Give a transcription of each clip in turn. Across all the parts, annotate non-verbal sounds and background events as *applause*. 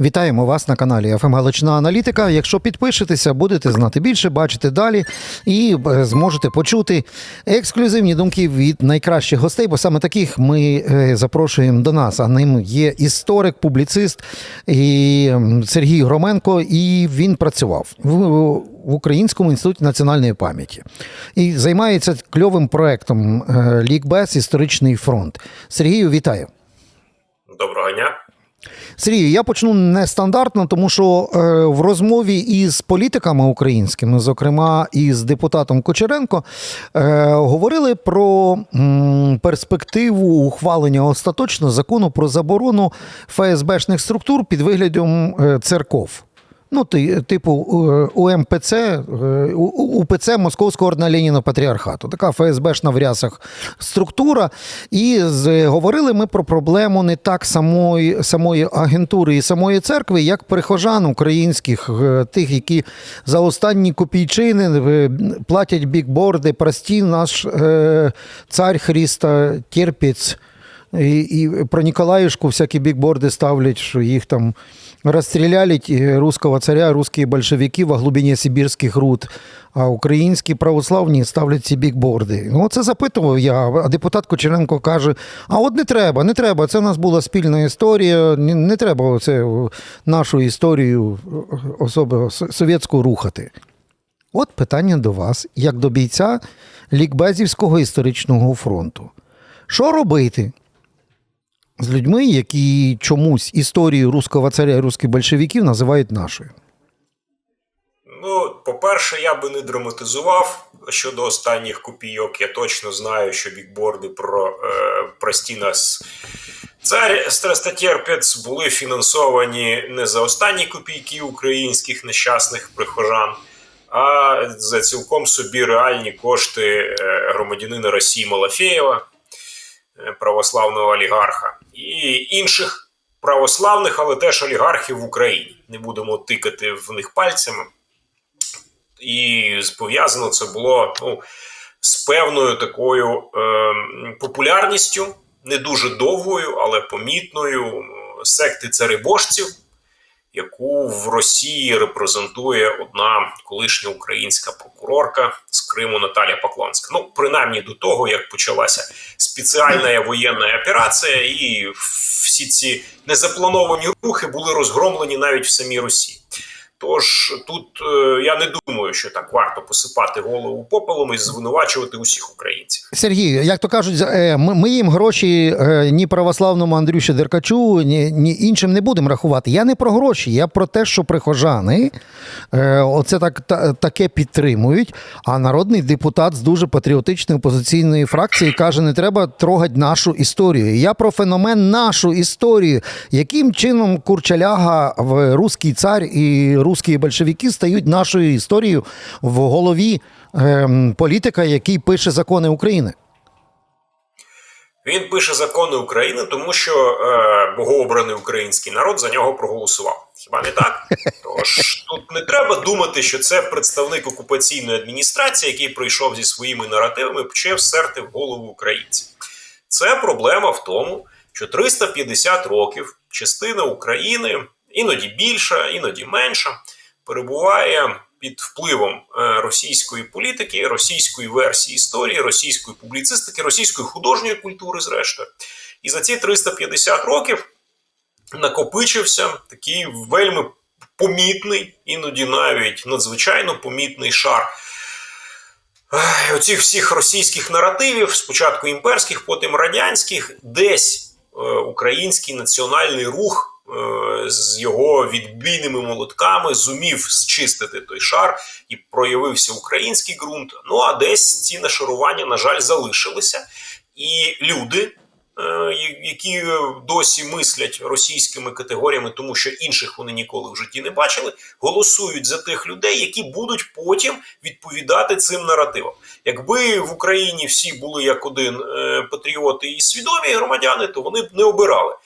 Вітаємо вас на каналі ФМ Галична Аналітика. Якщо підпишетеся, будете знати більше, бачити далі і е, зможете почути ексклюзивні думки від найкращих гостей, бо саме таких ми е, запрошуємо до нас. А ним є історик, публіцист і Сергій Громенко, і він працював в, в Українському інституті національної пам'яті і займається кльовим проектом е, Лікбез Історичний фронт. Сергію, вітаю. Доброго дня. Сергій, я почну нестандартно, тому що е, в розмові із політиками українськими, зокрема із депутатом Кочеренко, е, говорили про перспективу ухвалення остаточно закону про заборону ФСБшних структур під виглядом е, церков. Ну, ти- типу УМПЦ, е, УПЦ Московського ордена Леніна Патріархату. Така ФСБшна в рясах структура. І говорили ми про проблему не так самої, самої агентури і самої церкви, як прихожан українських, е, тих, які за останні копійчини е, платять бікборди, прості наш цар Христа терпець. І, і про Ніколаївшку всякі бікборди ставлять, що їх там розстріляли ті русского царя, русські большевики во глибині сибірських руд, а українські православні ставлять ці бікборди. Ну, це запитував я, а депутат Кочеренко каже: а от не треба, не треба. Це в нас була спільна історія, не, не треба це нашу історію особливо с- совєтську рухати. От питання до вас, як до бійця Лікбезівського історичного фронту. Що робити з людьми, які чомусь історію руського царя і русських большевиків називають нашою? Ну, по-перше, я би не драматизував щодо останніх копійок. Я точно знаю, що бікборди про е, прості нас цар страстотерпець були фінансовані не за останні копійки українських нещасних прихожан, а за цілком собі реальні кошти е, громадянина Росії Малафєєва, е, православного олігарха, і інших православних, але теж олігархів в Україні. Не будемо тикати в них пальцями. І пов'язано це було ну, з певною такою е, популярністю, не дуже довгою, але помітною секти царибожців, яку в Росії репрезентує одна колишня українська прокурорка з Криму Наталія Поклонська. Ну, принаймні до того, як почалася спеціальна воєнна операція, і всі ці незаплановані рухи були розгромлені навіть в самій Росії. Тож тут е, я не думаю, що так варто посипати голову попелом і звинувачувати усіх українців. Сергій, як то кажуть, е, ми, ми їм гроші е, ні православному Андрюші Деркачу, ні, ні іншим не будемо рахувати. Я не про гроші, я про те, що прихожани оце так, та, таке підтримують. А народний депутат з дуже патріотичної опозиційної фракції каже: не треба трогати нашу історію. Я про феномен нашу історію, яким чином Курчаляга в русський цар і русські большевики стають нашою історією в голові ем, політика, який пише закони України. Він пише закони України, тому що е, богообраний український народ за нього проголосував. Хіба не так? *laughs* Тож тут не треба думати, що це представник окупаційної адміністрації, який прийшов зі своїми наративами, і почав серти в голову українців. Це проблема в тому, що 350 років частина України, іноді більша, іноді менша, перебуває під впливом е, російської політики, російської версії історії, російської публіцистики, російської художньої культури, зрештою. І за ці 350 років накопичився такий вельми помітний, іноді навіть надзвичайно помітний шар оцих всіх російських наративів, спочатку імперських, потім радянських, десь е, український національний рух е, з його відбійними молотками зумів зчистити той шар і проявився український ґрунт. Ну а десь ці нашарування, на жаль, залишилися. І люди, е, які досі мислять російськими категоріями, тому що інших вони ніколи в житті не бачили, голосують за тих людей, які будуть потім відповідати цим наративам. Якби в Україні всі були як один е, патріоти і свідомі громадяни, то вони б не обирали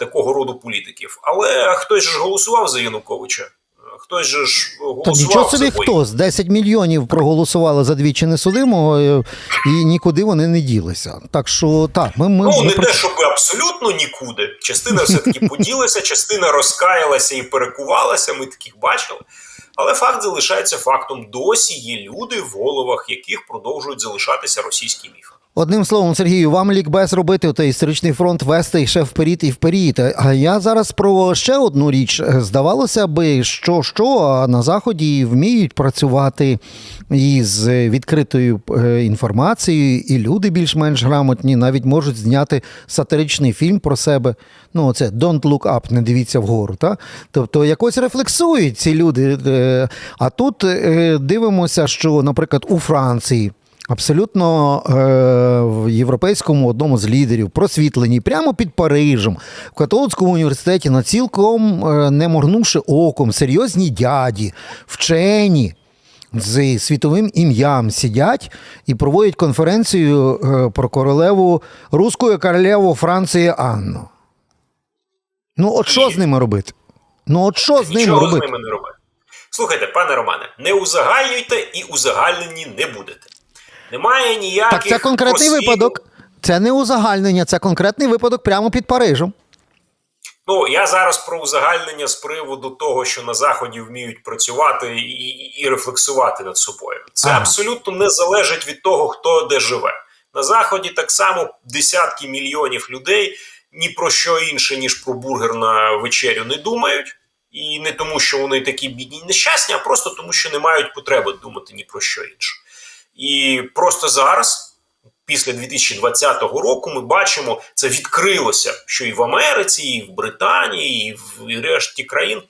такого роду політиків. Але хтось ж голосував за Януковича. Хтось же ж Та голосував нічого собі за хто з 10 мільйонів проголосували за двічі несудимого е, і нікуди вони не ділися. Так що так, ми, ми, Ну, не про- те, щоб абсолютно нікуди. Частина все-таки *laughs* поділася, частина розкаялася і перекувалася, ми таких бачили. Але факт залишається фактом. Досі є люди, в головах яких продовжують залишатися російські міфи. Одним словом, Сергію, вам лікбез робити той історичний фронт вести ще вперед і вперед. А я зараз про ще одну річ. Здавалося би, що що а на заході вміють працювати із відкритою е, інформацією, і люди більш-менш грамотні навіть можуть зняти сатиричний фільм про себе. Ну, це Don't look up, не дивіться вгору. Та? Тобто якось рефлексують ці люди. е, А тут е, дивимося, що, наприклад, у Франції. Абсолютно е, в європейському одному з лідерів, просвітлені, прямо під Парижем, в католицькому університеті, на цілком е, не моргнувши оком, серйозні дяді, вчені з світовим ім'ям сидять і проводять конференцію е, про королеву руську королеву Франції Анну. Ну, от що з ними робити? Ну, от що з ними робити? з ними не робити. Слухайте, пане Романе, не узагальнюйте і узагальнені не будете. Немає ніяких Так це конкретний просвіту- випадок. Це не узагальнення, це конкретний випадок прямо під Парижем. Ну я зараз про узагальнення з приводу того, що на заході вміють працювати і, і, і рефлексувати над собою. Це Ага. абсолютно не залежить від того, хто де живе. На заході так само десятки мільйонів людей ні про що інше, ніж про бургер на вечерю не думають. І не тому, що вони такі бідні і нещасні, а просто тому, що не мають потреби думати ні про що інше. І просто зараз, після 2020 року, ми бачимо, це відкрилося, що і в Америці, і в Британії, і в і решті країн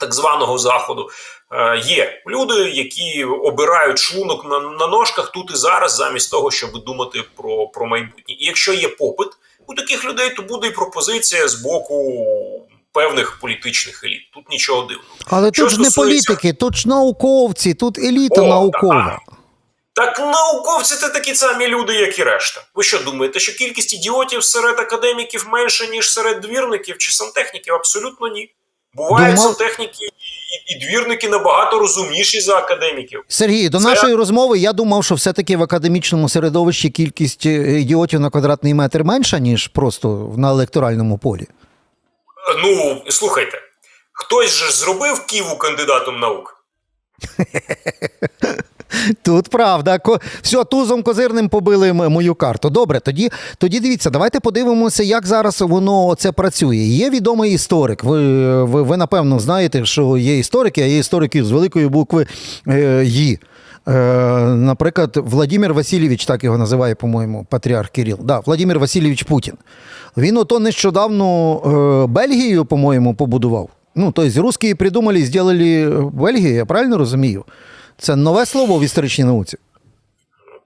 так званого заходу е, є люди, які обирають шлунок на, на ножках тут і зараз, замість того, щоб думати про, про майбутнє. І якщо є попит у таких людей, то буде і пропозиція з боку певних політичних еліт. Тут нічого дивного. Але Що тут ж не стосується- політики, тут ж науковці, тут еліта О, наукова. Так науковці це такі самі люди, як і решта. Ви що думаєте, що кількість ідіотів серед академіків менше, ніж серед двірників чи сантехніків? Абсолютно ні. Бувають Думав- сантехніки і, і двірники набагато розумніші за академіків. Сергій, до Це- нашої розмови я думав, що все-таки в академічному середовищі кількість е, ідіотів на квадратний метр менша, ніж просто на електоральному полі. Е, Ну, слухайте, хтось же зробив Ківу кандидатом наук. *laughs* Тут правда. Все, тузом козирним побили мою карту. Добре, тоді, тоді дивіться, давайте подивимося, як зараз воно це працює. Є відомий історик. Ви, ви, ви напевно знаєте, що є історики, а є історики з великої букви е, «Ї». Е, наприклад, Владимир Васильович, так його називає, по-моєму, патріарх Кирил. Да, Владимир Васильович Путін. Він ото нещодавно е, Бельгію, по-моєму, побудував. Ну, тобто, русські придумали, зробили Бельгію, я правильно розумію? Це нове слово в історичній науці.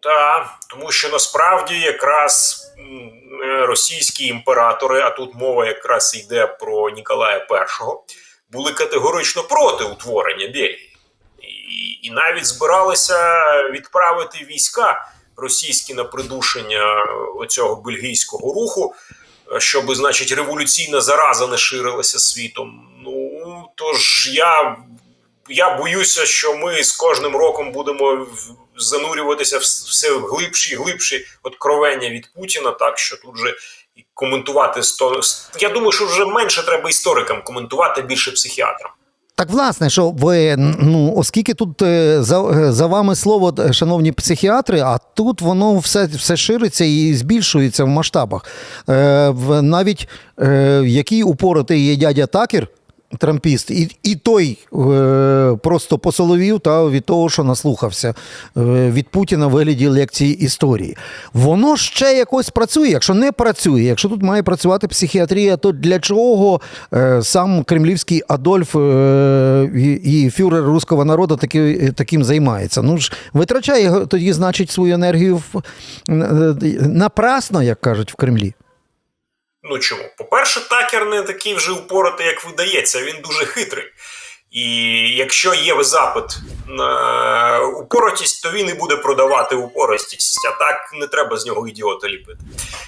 Та тому що насправді якраз е, російські імператори, а тут мова якраз йде про Ніколая І, були категорично проти утворення Бельгії. І, навіть збиралися відправити війська російські на придушення оцього бельгійського руху, щоб, значить, революційна зараза не ширилася світом. Ну тож я я боюся, що ми з кожним роком будемо занурюватися все глибші і глибші откровення від Путіна, так що тут вже коментувати сто я думаю, що вже менше треба історикам коментувати, більше психіатрам. Так, власне, що ви, ну, оскільки тут е, за, е, за вами слово, е, шановні психіатри, а тут воно все, все шириться і збільшується в масштабах. Е, навіть е, який упоротий є дядя Такер, трампіст, і, і той е, просто посоловів та від того, що наслухався е, від Путіна в вигляді лекції історії. Воно ще якось працює. Якщо не працює, якщо тут має працювати психіатрія, то для чого е, сам кремлівський Адольф е, і, фюрер руського народу таки, таким займається? Ну ж витрачає тоді, значить, свою енергію в, е, напрасно, як кажуть в Кремлі. Ну чому? По-перше, такер не такий вже упоротий, як видається, він дуже хитрий. І якщо є запит на упоротість, то він і буде продавати упоротість. А так не треба з нього ідіота ліпити.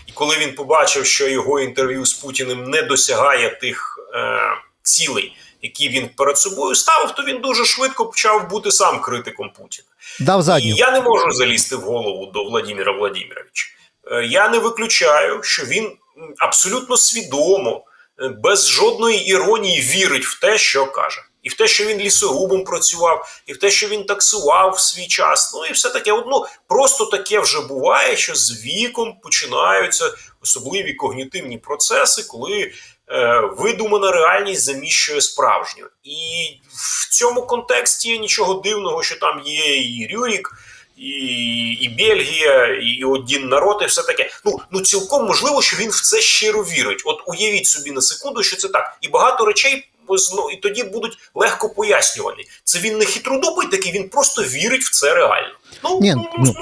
І коли він побачив, що його інтерв'ю з Путіним не досягає тих е, цілей, які він перед собою ставив, то він дуже швидко почав бути сам критиком Путіна. Дав І я не можу залізти в голову до Владимира Владимировича. Е, Я не виключаю, що він абсолютно свідомо, е, без жодної іронії вірить в те, що каже. І в те, що він лісорубом працював, і в те, що він таксував в свій час. Ну і все таке. Одно просто таке вже буває, що з віком починаються особливі когнітивні процеси, коли е, видумана реальність заміщує справжню. І в цьому контексті нічого дивного, що там є і Рюрік, і, і Бельгія, і один народ, і все таке. Ну, ну цілком можливо, що він в це щиро вірить. От уявіть собі на секунду, що це так. І багато речей ну, і тоді будуть легко пояснювані. Це він не хитродупий такий, він просто вірить в це реально. Ну, Ні, ну, ну, ну.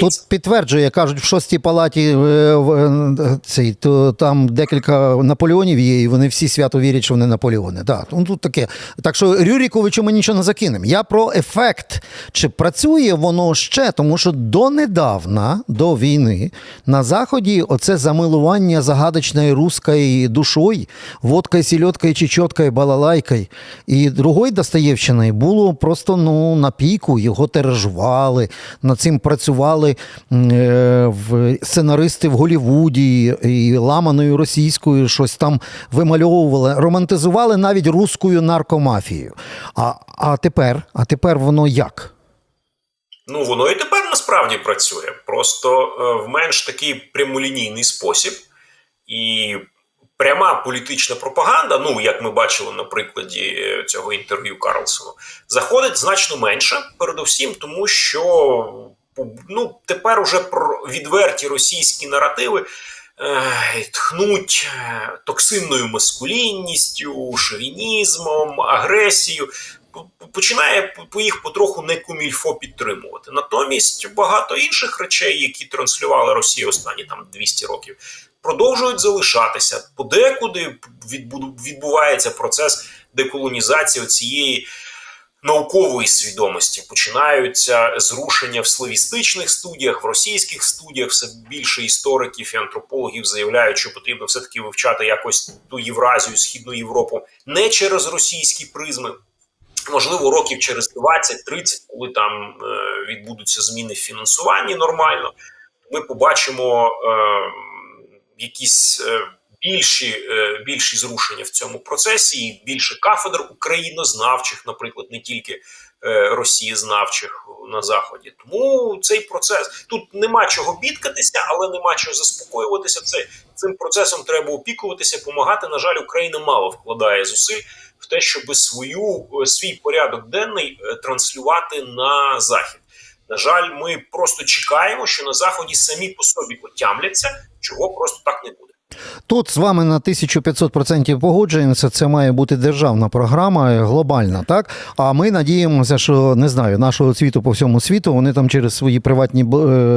Тут підтверджує, кажуть, в шостій палаті е, е, цей, то там декілька Наполеонів є, і вони всі свято вірять, що вони Наполеони. Да, тут таке. Так що Рюріковичу ми нічого не закинемо. Я про ефект. Чи працює воно ще? Тому що донедавна, до війни, на Заході оце замилування загадочної русської душою, водкою, сільоткою, чечоткою, балалайкою. І другої Достоєвщини було просто ну, на піку, його тиражували, над цим працювали е, сценаристи в Голлівуді і ламаною російською щось там вимальовували, романтизували навіть руською наркомафією. А, а тепер, а тепер воно як? Ну, воно і тепер насправді працює. Просто е, в менш такий прямолінійний спосіб. І пряма політична пропаганда, ну як ми бачили на прикладі е, цього інтерв'ю Карлсону, заходить значно менше, передусім, тому що ну, тепер уже про відверті російські наративи. е, Тхнуть е, токсинною маскулінністю, шовінізмом, агресією. Починає по їх потроху не кумільфо підтримувати. Натомість багато інших речей, які транслювала Росія останні там 200 років, продовжують залишатися. Подекуди відбувається процес деколонізації цієї наукової свідомості. Починаються зрушення в славістичних студіях, в російських студіях. Все більше істориків і антропологів заявляють, що потрібно все таки вивчати якось ту Євразію, Східну Європу не через російські призми. Можливо, років через 20-30, коли там е, відбудуться зміни в фінансуванні нормально, ми побачимо е, якісь е, більші, е, більші зрушення в цьому процесі, і більше кафедр українознавчих, наприклад, не тільки е, росієзнавчих на заході. Тому цей процес тут нема чого бідкатися, але нема чого заспокоюватися. Це цим процесом треба опікуватися, допомагати. На жаль, Україна мало вкладає зусиль в те, щоб свою свій порядок денний транслювати на захід. На жаль, ми просто чекаємо, що на заході самі по собі отямляться, чого просто так не буде. Тут з вами на 1500% погоджуємося. Це має бути державна програма, е, глобальна, так? А ми надіємося, що не знаю, нашого світу по всьому світу вони там через свої приватні е,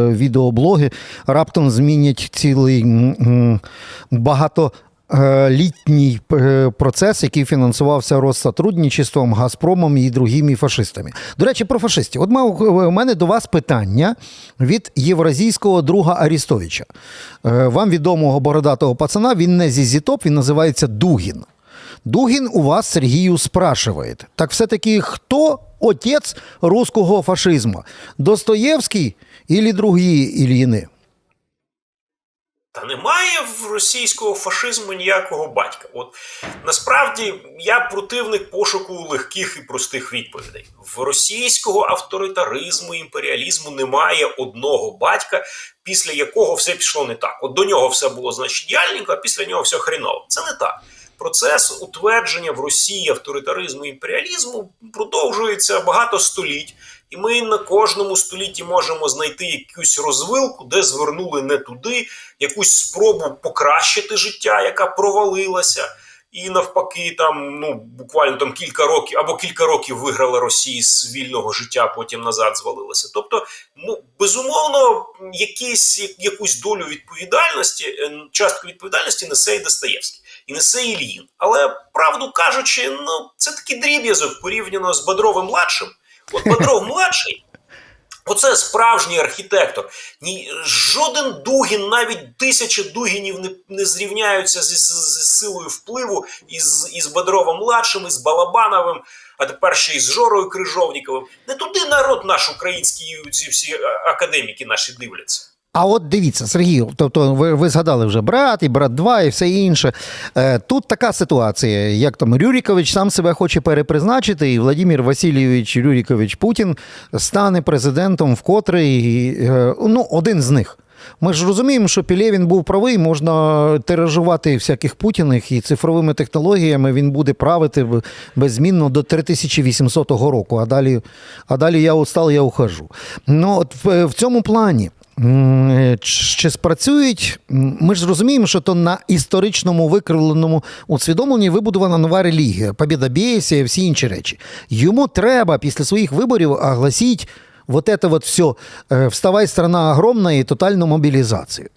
відеоблоги раптом змінять цілий багато. Е, Літній е, процес, який фінансувався Россотрудничеством, Газпромом і другими фашистами. До речі, про фашистів. От ма- у мене до вас питання від євразійського друга Арістовича. Е, Вам відомого бородатого пацана, він не зі Зітоп, він називається Дугін. Дугін у вас, Сергію, спрашиває. Так все-таки хто отець русского фашизму? Достоєвський или другі Ільїни? Та немає в російського фашизму ніякого батька. От насправді я противник пошуку легких і простих відповідей. В російського авторитаризму, імперіалізму немає одного батька, після якого все пішло не так. От до нього все було значить діяльненько, а після нього все хріново. Це не так. Процес утвердження в Росії авторитаризму і імперіалізму продовжується багато століть, і ми на кожному столітті можемо знайти якусь розвилку, де звернули не туди, якусь спробу покращити життя, яка провалилася. І навпаки, там ну буквально там кілька років або кілька років виграла Росія з вільного життя, потім назад звалилася. Тобто, ну безумовно, якісь якусь долю відповідальності, е, частку відповідальності несе і Достоєвський, і несе Ільїн. Але правду кажучи, ну це такий дріб'язок порівняно з Бадровим младшим. От Бодров младший Оце справжній архітектор. Ні, жоден Дугін, навіть тисячі Дугінів не, не зрівняються зі, з, з силою впливу із, із Бедровим младшим, із Балабановим, а тепер ще й з Жорою Крижовніковим. Не туди народ наш український, ці всі академіки наші дивляться. А от дивіться, Сергій, тобто ви, ви згадали вже брат і брат 2 і все інше. Е, тут така ситуація, як там Рюрікович сам себе хоче перепризначити, і Владимир Васильович Рюрікович Путін стане президентом вкотре, е, ну, один з них. Ми ж розуміємо, що Пілєвін був правий, можна тиражувати всяких путіних і цифровими технологіями він буде правити беззмінно до 3800 року. А далі, а далі я устал, я ухожу. Ну, от в, в цьому плані. М, Чи спрацюють? Ми ж розуміємо, що то на історичному викривленому усвідомленні вибудована нова релігія, побєдобєсія, всі інші речі. Йому треба після своїх виборів огласити вот это вот все, вставай, страна огромна і тотальну мобілізацію.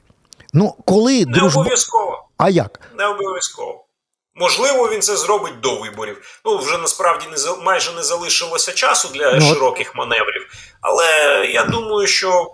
Ну, коли Не дружба. обов'язково. А як? Не обов'язково. Можливо, він це зробить до виборів. Ну, вже насправді не майже не залишилося часу для Ну, широких маневрів. Але я думаю, що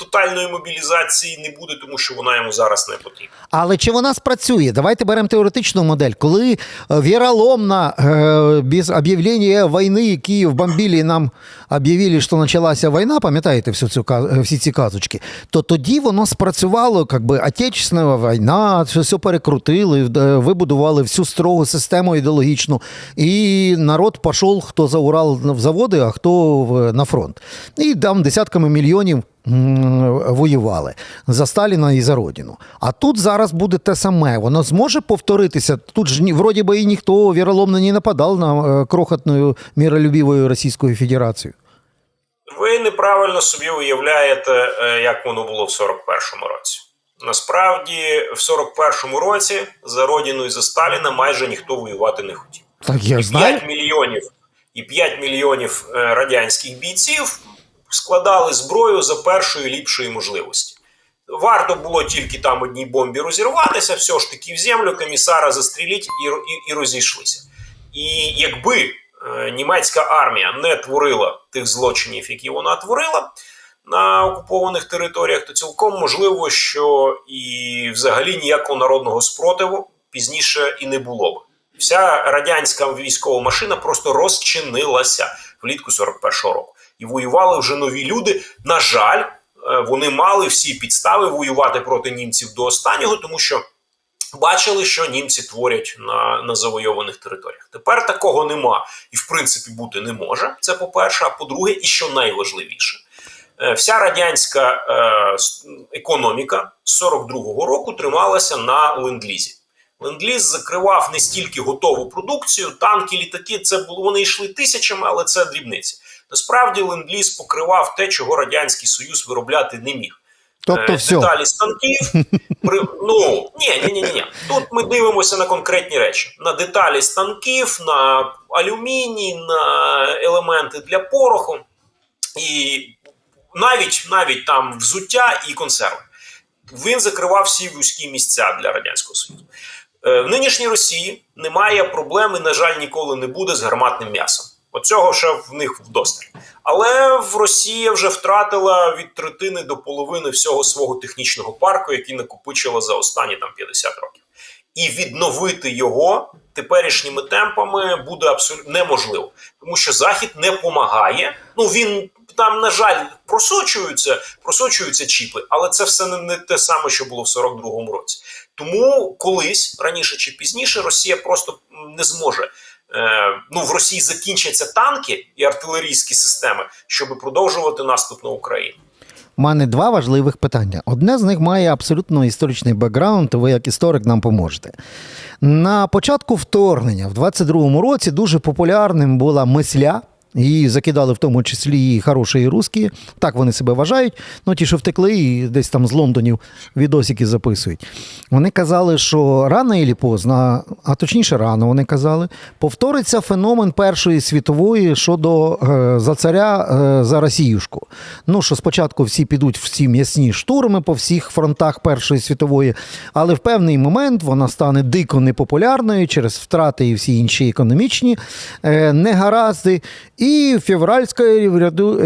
тотальної мобілізації не буде, тому що вона йому зараз не потрібна. Але чи вона спрацює? Давайте беремо теоретичну модель. Коли е, віроломно е, без об'явлення війни Київ бомбили, нам об'явили, що почалася війна, пам'ятаєте всю цю, е, всі ці казочки, то тоді воно спрацювало, як би Отечественна війна, все, все перекрутили, вибудували всю строгу систему ідеологічну, і народ пішов, хто за Урал в заводи, а хто на фронт. І там десятками мільйонів воювали за Сталіна і за Родину. А тут зараз буде те саме. Воно зможе повторитися. Тут ж вроді би і ніхто віроломно не нападав на е, крохотну миролюбивою Російською Федерацією. Ви неправильно собі уявляєте, е, як воно було в 41-му році. Насправді, в 41-му році за Родину і за Сталіна майже ніхто воювати не хотів. Так я знаю. 5 мільйонів і 5 мільйонів е, радянських бійців складали зброю за першої ліпшої можливості. Варто було тільки там одній бомбі розірватися, все ж таки в землю комісара застріліть і, і, і розійшлися. І якби е, німецька армія не творила тих злочинів, які вона творила на окупованих територіях, то цілком можливо, що і взагалі ніякого народного спротиву пізніше і не було б. Вся радянська військова машина просто розчинилася влітку 41-го року. І воювали вже нові люди. На жаль, е, вони мали всі підстави воювати проти німців до останнього, тому що бачили, що німці творять на, на завойованих територіях. Тепер такого нема і, в принципі, бути не може. Це по-перше. А по-друге, і що найважливіше, е, вся радянська е, економіка з 42-го року трималася на ленд-лізі. Ленд-ліз закривав не стільки готову продукцію, танки, літаки. Це було вони йшли тисячами, але це дрібниці. Насправді ленд-ліз покривав те, чого радянський союз виробляти не міг. Тобто Е, все. деталі станків. *laughs* При, ну ні, ні, ні, ні. Тут ми дивимося на конкретні речі: на деталі станків, на алюміній, на елементи для пороху, і навіть навіть там взуття і консерви. Він закривав всі вузькі місця для радянського союзу. Е, В нинішній Росії немає проблеми, на жаль, ніколи не буде з гарматним м'ясом. Оцього ще в них вдосталь. Але в Росія вже втратила від третини до половини всього свого технічного парку, який накопичила за останні там 50 років. І відновити його теперішніми темпами буде абсолютно неможливо, тому що Захід не помагає. Ну він там, на жаль, просочуються, просочуються чіпи, але це все не, не те саме, що було в 42-му році. Тому колись раніше чи пізніше Росія просто не зможе. Е, ну, в Росії закінчаться танки і артилерійські системи, щоб продовжувати наступ на Україну. У мене два важливих питання. Одне з них має абсолютно історичний бекграунд, ви як історик нам поможете. На початку вторгнення в 22-му році дуже популярним була мисля. Її закидали в тому числі і хороші і русські. Так вони себе вважають. Ну, ті, що втекли, і десь там з Лондонів відосики записують. Вони казали, що рано і поздно, а точніше рано вони казали, повториться феномен Першої світової щодо е, за царя е, за Росіюшку. Ну, що спочатку всі підуть в ці м'ясні штурми по всіх фронтах Першої світової, але в певний момент вона стане дико непопулярною через втрати і всі інші економічні е, негаразди. І февральська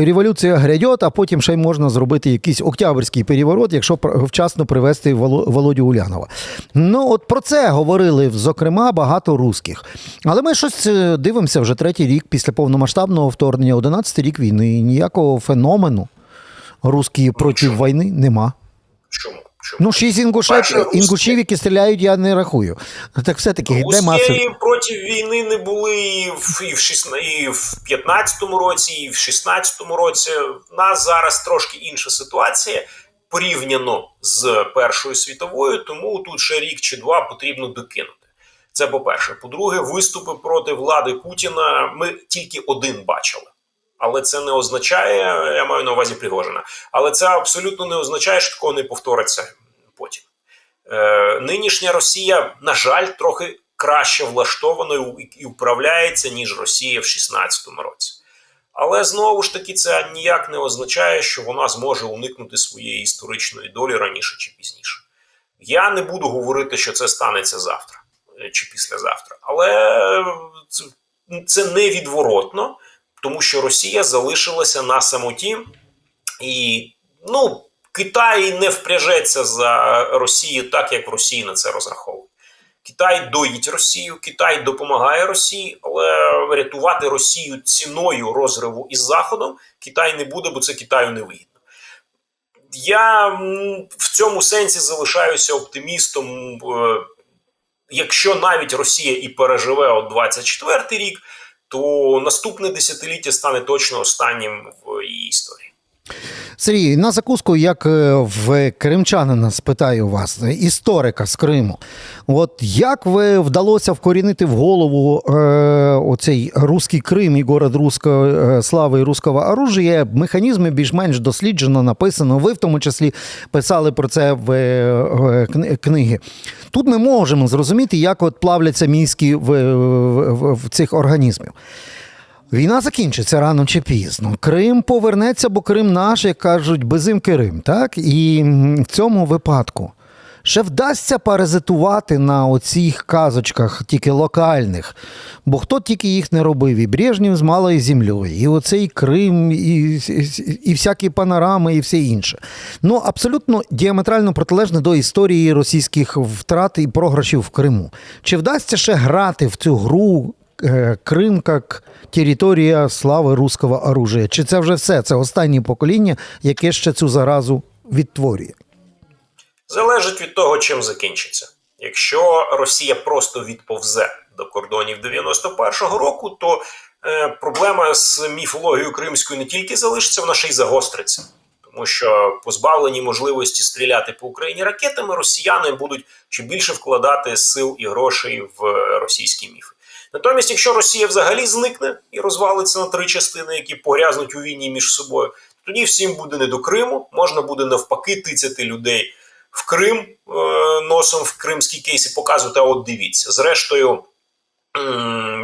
революція грядет, а потім ще й можна зробити якийсь октябрьський переворот, якщо вчасно привести Воло- Володю Улянова. Ну, от про це говорили, зокрема, багато русських. Але ми щось е, дивимося вже третій рік після повномасштабного вторгнення, 11 рік війни. Ніякого феномену русські проти війни нема. Чому? Ну, шість інгушів, Перше, інгушів, які стріляють, я не рахую. Так все-таки, де маса? Проти війни не були і в, і в, 16, і в 15-му році, і в 16-му році. У нас зараз трошки інша ситуація порівняно з Першою світовою, тому тут ще рік чи два потрібно докинути. Це по-перше. По-друге, виступи проти влади Путіна ми тільки один бачили. Але це не означає, я маю на увазі Пригожина, але це абсолютно не означає, що такого не повториться потім. Е, нинішня Росія, на жаль, трохи краще влаштована і- управляється, ніж Росія в 16-му році. Але знову ж таки, це ніяк не означає, що вона зможе уникнути своєї історичної долі раніше чи пізніше. Я не буду говорити, що це станеться завтра е, чи післязавтра, але це, це невідворотно, тому що Росія залишилася на самоті, і ну, Китай не впряжеться за Росію так, як в Росії на це розраховує. Китай доїть Росію, Китай допомагає Росії, але рятувати Росію ціною розриву із Заходом Китай не буде, бо це Китаю не вигідно. Я в цьому сенсі залишаюся оптимістом. е, Якщо навіть Росія і переживе от 24 рік, то наступне десятиліття стане точно останнім в її історії. Сергій, на закуску, як е, в кримчанина, спитаю вас, історика з Криму. От як ви вдалося вкорінити в голову е, оцей руський Крим і город руської е, слави і руського оружия? Механізми більш-менш досліджено, написано. Ви в тому числі писали про це в е, книги. Тут ми можемо зрозуміти, як от плавляться мізки в, в, в, в цих організмів. Війна закінчиться рано чи пізно. Крим повернеться, бо Крим наш, як кажуть, безим Крим. Так? І в цьому випадку ще вдасться паразитувати на оцих казочках, тільки локальних. Бо хто тільки їх не робив, і Брежнів з малою землею, і оцей Крим, і, і, всякі панорами, і все інше. Ну, абсолютно діаметрально протилежне до історії російських втрат і програшів в Криму. Чи вдасться ще грати в цю гру Крим як територія слави руського оружия? Чи це вже все? Це останнє покоління, яке ще цю заразу відтворює? Залежить від того, чим закінчиться. Якщо Росія просто відповзе до кордонів 91-го року, то е, проблема з міфологією кримською не тільки залишиться, вона ще й загостриться. Тому що позбавлені можливості стріляти по Україні ракетами, росіяни будуть ще більше вкладати сил і грошей в е, російські міфи. Натомість, якщо Росія взагалі зникне і розвалиться на три частини, які погрязнуть у війні між собою, тоді всім буде не до Криму, можна буде навпаки тицяти людей в Крим е, носом в кримський кейс і показувати, а от дивіться. Зрештою,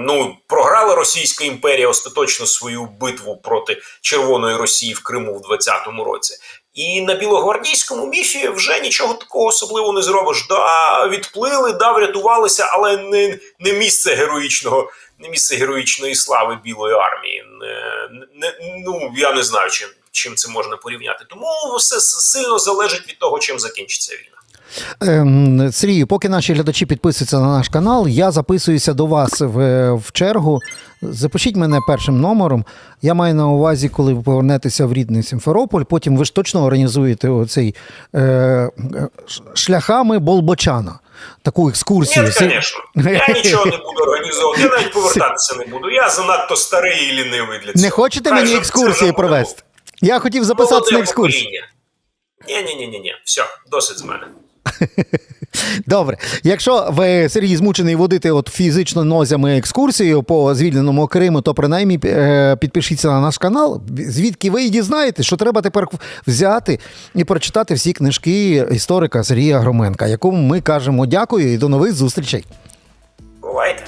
ну, програла Російська імперія остаточно свою битву проти Червоної Росії в Криму в 20-му році. І на білогвардійському міфі вже нічого такого особливого не зробиш. Да, відплили, да, врятувалися, але не, не місце героїчного, не місце героїчної слави Білої армії. Не, не, ну, я не знаю, чим, чим це можна порівняти. Тому все сильно залежить від того, чим закінчиться війна. Ем, Сергію, поки наші глядачі підписуються на наш канал, я записуюся до вас в, в чергу. Запишіть мене першим номером. Я маю на увазі, коли ви повернетеся в рідний Сімферополь, потім ви ж точно організуєте оцей е, шляхами Болбочана. Таку екскурсію. Ні, звісно. Я нічого не буду організовувати. Я навіть повертатися не буду. Я занадто старий і лінивий для цього. Не хочете мені екскурсії провести? Я хотів записатися на екскурсію. Ні, ні, ні, ні, ні. Все, досить з мене. *laughs* Добре, якщо ви Сергій змучений водити от фізично нозями екскурсію по звільненому Криму, то принаймні е, підпишіться на наш канал. Звідки ви і дізнаєтесь, що треба тепер взяти і прочитати всі книжки історика Сергія Громенка, якому ми кажемо дякую і до нових зустрічей. Бувайте.